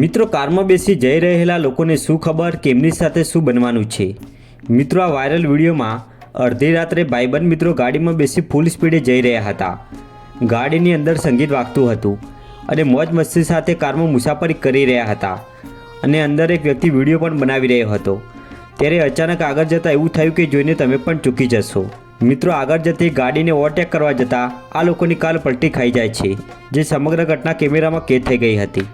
મિત્રો કારમાં બેસી જઈ રહેલા લોકોને શું ખબર, કેમની સાથે શું બનવાનું છે? મિત્રો, આ વાયરલ વિડીયોમાં અડધી રાત્રે ભાઈબંધ મિત્રો ગાડીમાં બેસી ફૂલ સ્પીડે જઈ રહ્યા હતા. ગાડીની અંદર સંગીત વાગતું હતું અને મોજ મસ્તી સાથે કારમાં મુસાફરી કરી રહ્યા હતા અને અંદર એક વ્યક્તિ વીડિયો પણ બનાવી રહ્યો હતો. ત્યારે અચાનક આગળ જતાં એવું થયું કે જોઈને તમે પણ ચૂકી જશો. મિત્રો, આગળ જતી ગાડીને ઓવરટેક કરવા જતાં આ લોકોની કાર પલટી ખાઈ જાય છે, જે સમગ્ર ઘટના કેમેરામાં કેદ થઈ ગઈ હતી.